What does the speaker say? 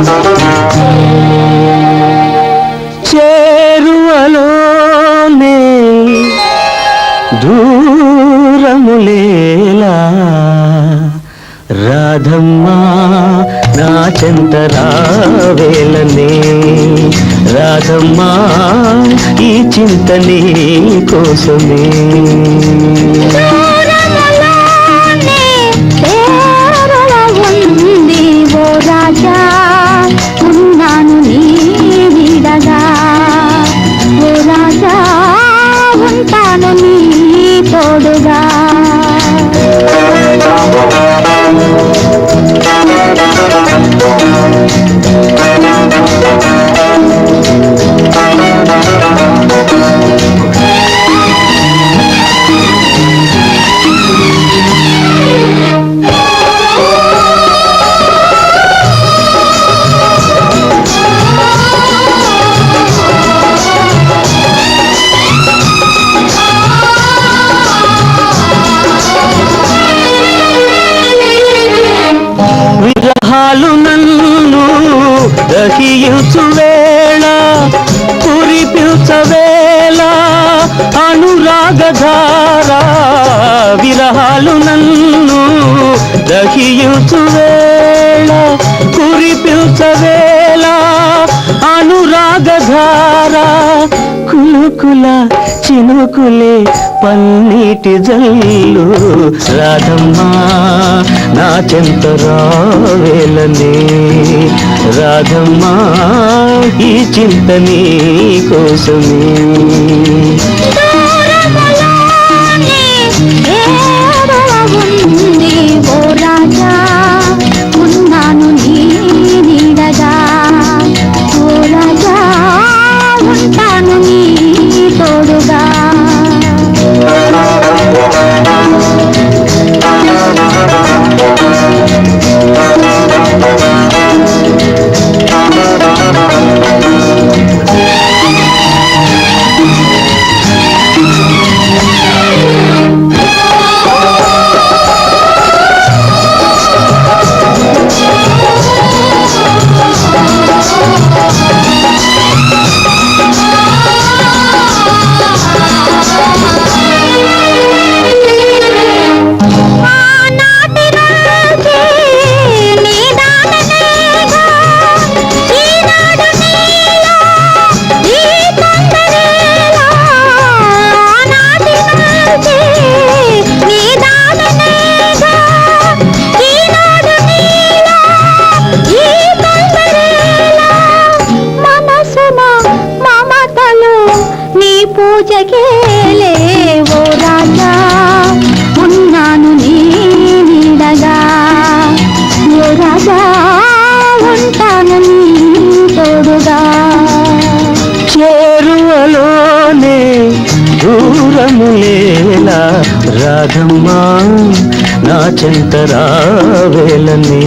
చేరువలోనే రాధమ్మా నా చెంత రావేలనే రాధమ్మా ఈ చింత నీ కోసమే. విరహాలు నన్ను దహించు వేళ కురిపించ అనురాగధార విరహాలు నన్ను దహించు వేళ అనురాగధార కులుకుల చినుకులే పన్నీటి జల్లు. రాధమ్మా నా చెంత రావేలనే. రాధమ్మా ఈ చింత నీ కోసమే. పూజకేలే ఓ రాజా ఉన్నాను నీ నీడగా. ఓ రాజా ఉంటాను నీ తోడుగా. చేరువలోనే దూరములేలా రాధమ్మా నా చెంత రావేలనే